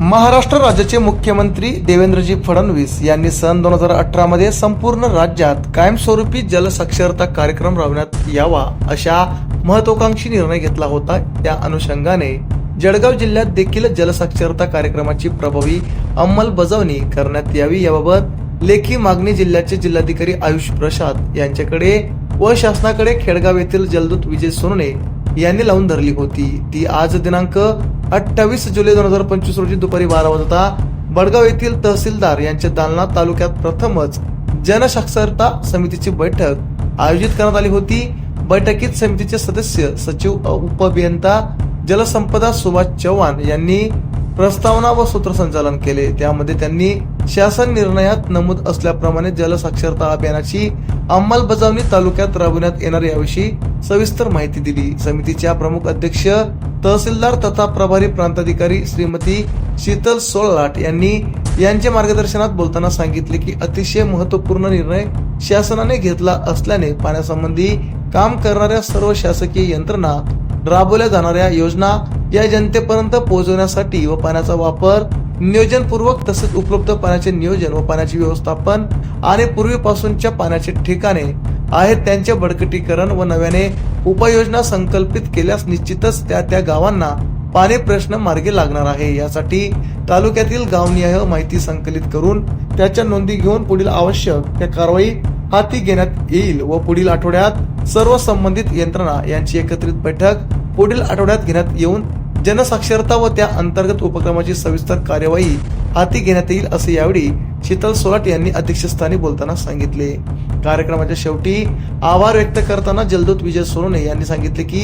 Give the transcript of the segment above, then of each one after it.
महाराष्ट्र राज्याचे मुख्यमंत्री देवेंद्रजी फडणवीस यांनी सन दोन हजार अठरा मध्ये संपूर्ण राज्यात कायमस्वरूपी जलसाक्षरता कार्यक्रम राबवण्यात यावा अशा महत्वाकांक्षी निर्णय घेतला होता. त्या अनुषंगाने जळगाव जिल्ह्यात देखील जलसाक्षरता कार्यक्रमाची प्रभावी अंमलबजावणी करण्यात यावी. याबाबत लेखी मागणी जिल्ह्याचे जिल्हाधिकारी आयुष प्रसाद यांच्याकडे व शासनाकडे खेडगाव येथील जलदूत विजय सोनने यांनी लावून धरली होती. ती आज दिनांक अठ्ठावीस जुलै दोन हजार पंचवीस रोजी दुपारी बारा वाजता बडगाव येथील तहसीलदार यांच्या दालना तालुक्यात प्रथमच जनसाक्षरता समितीची बैठक आयोजित करण्यात आली होती. बैठकीत समितीचे सदस्य सचिव उपअभियंता जलसंपदा सुभाष चव्हाण यांनी प्रस्तावना व सूत्रसंचालन केले. त्यामध्ये त्यांनी शासन निर्णयात नमूद असल्याप्रमाणे जलसाक्षरता अभियानाची अंमलबजावणी तालुक्यात राबविण्यात येणार याविषयी सविस्तर माहिती दिली. समितीच्या प्रमुख अध्यक्ष तहसीलदार तथा प्रभारी प्रांताधिकारी श्रीमती शीतल सोळलाट यांनी यांच्या मार्गदर्शनात बोलताना सांगितले की अतिशय महत्त्वपूर्ण निर्णय शासनाने घेतला असल्याने पाण्यासंबंधी काम करणाऱ्या सर्व शासकीय यंत्रणा राबवल्या जाणाऱ्या योजना या जनतेपर्यंत पोहोचवण्यासाठी व पाण्याचा वापर नियोजनपूर्वक तसेच उपलब्ध पाण्याचे नियोजन व पाण्याचे व्यवस्थापन आणि पूर्वीपासूनच्या पाण्याचे ठिकाणे आहेत त्यांचे बळकटीकरण व नव्याने उपाययोजना संकल्पित केल्यास निश्चितच त्या त्या गावांना पाणी प्रश्न मार्गी लागणार आहे. यासाठी तालुक्यातील गावनिहाय माहिती संकलित करून त्याच्या नोंदी घेऊन पुढील आवश्यक त्या कारवाई हाती घेण्यात येईल व पुढील आठवड्यात सर्व संबंधित यंत्रणा यांची एकत्रित बैठक पुढील आठवड्यात घेण्यात येऊन जनसाक्षरता व त्या अंतर्गत उपक्रमाची सविस्तर कार्यवाही हाती घेण्यात येईल असे यावेळी शीतल सोलाट यांनी अध्यक्षस्थानी बोलताना सांगितले. कार्यक्रमाच्या शेवटी आभार व्यक्त करताना जलदूत विजय सोनोने यांनी सांगितले की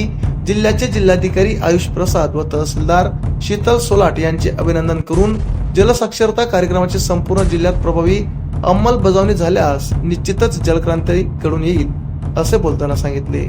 जिल्ह्याचे जिल्हाधिकारी आयुष प्रसाद व तहसीलदार शीतल सोलाट यांचे अभिनंदन करून जलसाक्षरता कार्यक्रमाची संपूर्ण जिल्ह्यात प्रभावी अंमलबजावणी झाल्यास निश्चितच जलक्रांती घडून येईल असे बोलताना सांगितले.